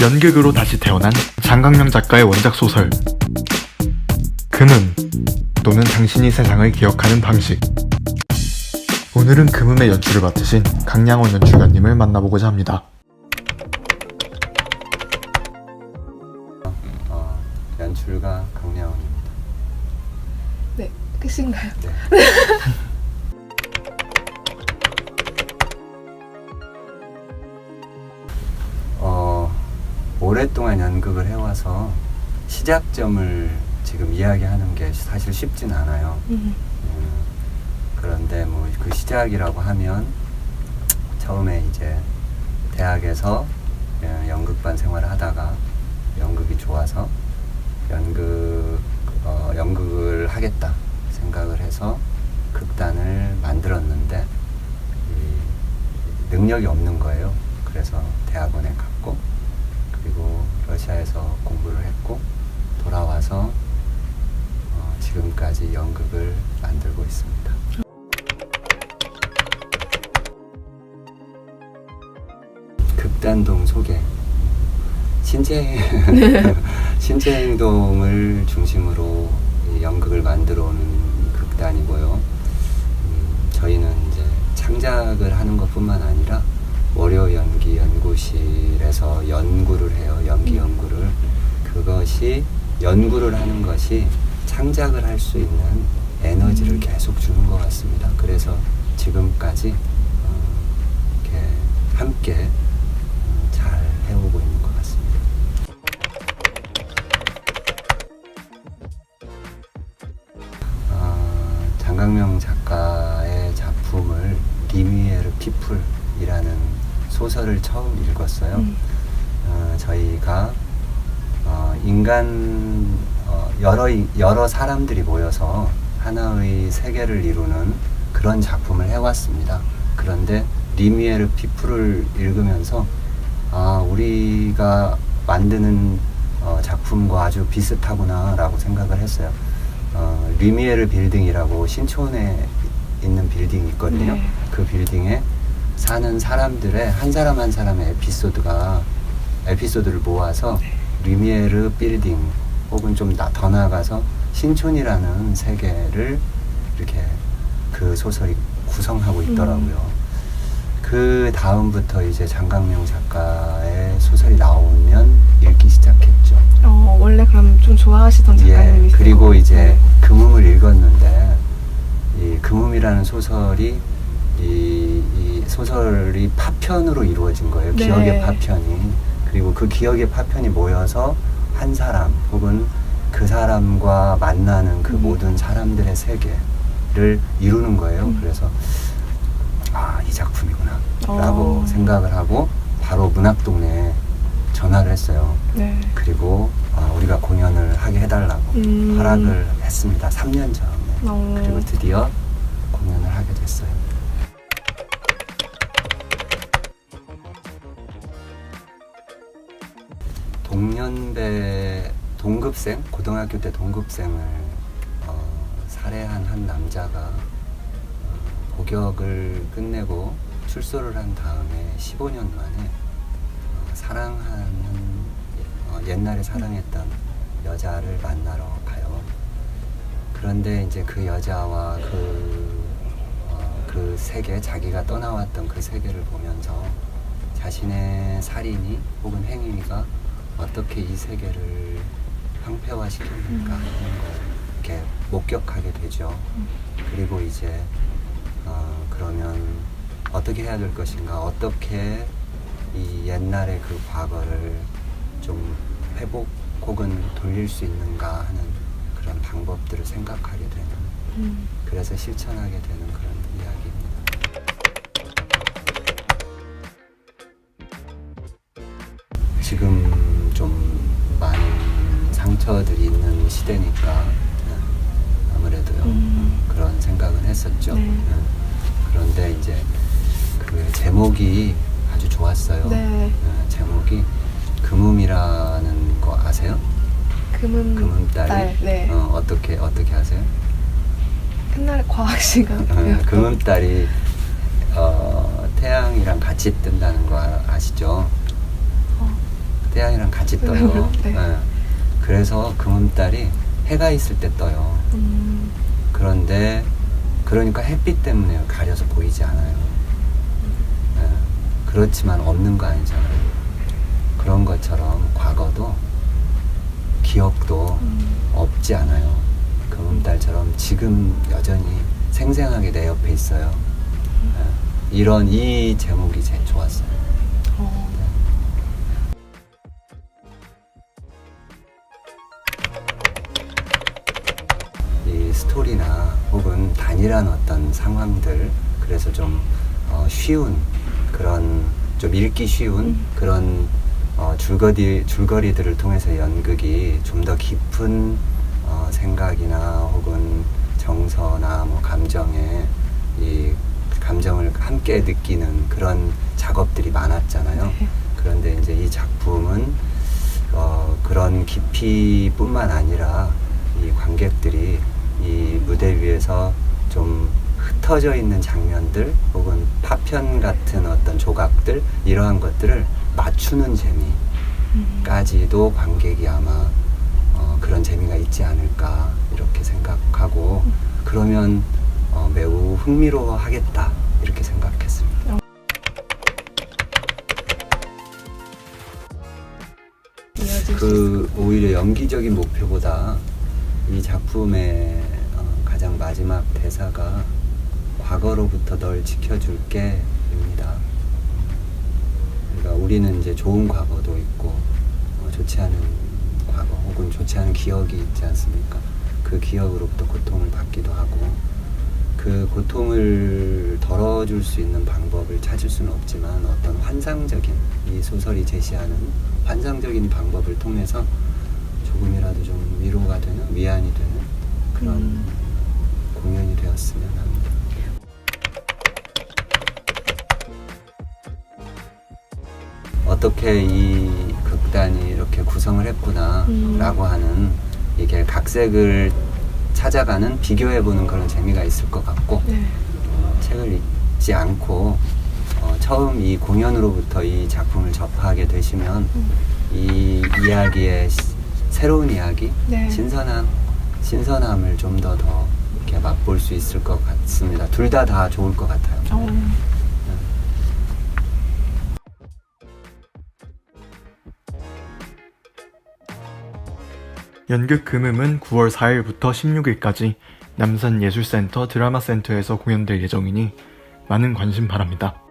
연극으로 다시 태어난 장강명 작가의 원작 소설 금음 또는 당신이 세상을 기억하는 방식 오늘은 금음의 연출을 맡으신 강양원 연출가님을 만나보고자 합니다. 어, 연출가 강량원입니다. 네, 끝인가요? 네. 오랫동안 연극을 해와서 시작점을 지금 이야기하는 게 사실 쉽진 않아요. 음, 음, 그런데 뭐 그 시작이라고 하면 처음에 이제 대학에서 어, 연극반 생활을 하다가 연극이 좋아서 연극 어, 연극을 하겠다 생각을 해서 극단을 만들었는데 이 능력이 없는 거예요. 그래서 대학원에 갔고 러시아에서 공부를 했고 돌아와서 어, 지금까지 연극을 만들고 있습니다. 극단동 소개. 신체 신체 행동을 중심으로 이 연극을 만들어 오는 극단이고요. 음, 저희는 이제 창작을 하는 것뿐만 아니라 월요 연기 연구실에서 연구 것이 연구를 하는 것이 창작을 할 수 있는 에너지를 음. 계속 주는 것 같습니다. 그래서 지금까지 어, 이렇게 함께 음, 잘 해오고 있는 것 같습니다. 아, 장강명 작가의 작품을 리미에르 피플이라는 소설을 처음 읽었어요. 음, 어, 저희가 어, 인간 어, 여러 이- 여러 사람들이 모여서 하나의 세계를 이루는 그런 작품을 해왔습니다. 그런데 리미에르 피플을 읽으면서 아 우리가 만드는 어, 작품과 아주 비슷하구나라고 생각을 했어요. 어, 리미에르 빌딩이라고 신촌에 있는 빌딩이 있거든요. 네. 그 빌딩에 사는 사람들의 한 사람 한 사람의 에피소드가 에피소드를 모아서 리미에르 빌딩 혹은 좀 더 나아가서 신촌이라는 세계를 이렇게 그 소설이 구성하고 있더라고요. 그 다음부터 이제 장강명 작가의 소설이 나오면 읽기 시작했죠. 어, 원래 그럼 좀 좋아하시던 예, 작가님이세요? 그리고 이제 네. 금음을 읽었는데 이 금음이라는 소설이 이, 이 소설이 파편으로 이루어진 거예요. 네. 기억의 파편이 그리고 그 기억의 파편이 모여서 한 사람 혹은 그 사람과 만나는 그 음. 모든 사람들의 세계를 이루는 거예요. 음. 그래서 아 이 작품이구나 어. 라고 생각을 하고 바로 문학동네에 전화를 했어요. 네. 그리고 아, 우리가 공연을 하게 해달라고 음. 허락을 했습니다. 3년 전에. 어. 그리고 드디어 공연을 하게 됐어요. 동년배 동급생 고등학교 때 동급생을 어, 살해한 한 남자가 어, 복역을 끝내고 출소를 한 다음에 15년 만에 어, 사랑하는 어, 옛날에 사랑했던 여자를 만나러 가요. 그런데 이제 그 여자와 그, 어, 그 세계, 자기가 떠나왔던 그 세계를 보면서 자신의 살인이 혹은 행위가 어떻게 이 세계를 황폐화시켰는가 음. 하는 걸 이렇게 목격하게 되죠. 그리고 이제 어, 그러면 어떻게 해야 될 것인가, 어떻게 이 옛날의 그 과거를 좀 회복 혹은 돌릴 수 있는가 하는 그런 방법들을 생각하게 되는 음. 그래서 실천하게 되는 그런 상처들이 있는 시대니까 네, 아무래도요 음. 그런 생각은 했었죠. 네. 네. 그런데 이제 그 제목이 아주 좋았어요. 네. 네, 제목이 금음이라는 거 아세요? 금음 딸, 네. 어, 어떻게 어떻게 아세요? 옛날에 과학 시간 금음달이 어, 태양이랑 같이 뜬다는 거 아- 아시죠? 어, 태양이랑 같이 떠요. 네. 예. 그래서 금음달이 해가 있을 때 떠요. 음, 그런데 그러니까 햇빛 때문에 가려서 보이지 않아요. 예. 그렇지만 없는 거 아니잖아요. 그런 것처럼 과거도 기억도 음, 없지 않아요. 금음달처럼 지금 여전히 생생하게 내 옆에 있어요. 예. 이런 이 제목이 제일 좋았어요. 어, 스토리나 혹은 단일한 어떤 상황들 그래서 좀 어, 쉬운 그런 좀 읽기 쉬운 음. 그런 어, 줄거리 줄거리들을 통해서 연극이 좀 더 깊은 어, 생각이나 혹은 정서나 뭐 감정에 이 감정을 함께 느끼는 그런 작업들이 많았잖아요. 네. 그런데 이제 이 작품은 어, 그런 깊이뿐만 아니라 이 관객들이 이 무대 위에서 좀 흩어져 있는 장면들 혹은 파편 같은 어떤 조각들 이러한 것들을 맞추는 음, 재미까지도 관객이 아마 어, 그런 재미가 있지 않을까 이렇게 생각하고 그러면 어, 매우 흥미로워하겠다 이렇게 생각했습니다. 그 오히려 연기적인 목표보다 이 작품의 어, 가장 마지막 대사가 과거로부터 널 지켜줄게 입니다. 그러니까 우리는 이제 좋은 과거도 있고 어, 좋지 않은 과거 혹은 좋지 않은 기억이 있지 않습니까? 그 기억으로부터 고통을 받기도 하고 그 고통을 덜어줄 수 있는 방법을 찾을 수는 없지만 어떤 환상적인 이 소설이 제시하는 환상적인 방법을 통해서 조금이라도 좀 위로가 되는 위안이 되는 그런 음. 되었으면 합니다. 어떻게 이 극단이 이렇게 구성을 했구나라고 음. 하는 이게 각색을 찾아가는 비교해보는 그런 재미가 있을 것 같고 네. 어, 책을 읽지 않고 어, 처음 이 공연으로부터 이 작품을 접하게 되시면 음. 이 이야기의 시- 새로운 이야기, 네. 신선함, 신선함을 좀 더 더 이렇게 맛볼 수 있을 것 같습니다. 둘 다 다 좋을 것 같아요. 어, 연극 금음은 9월 4일부터 16일까지 남산예술센터 드라마센터에서 공연될 예정이니 많은 관심 바랍니다.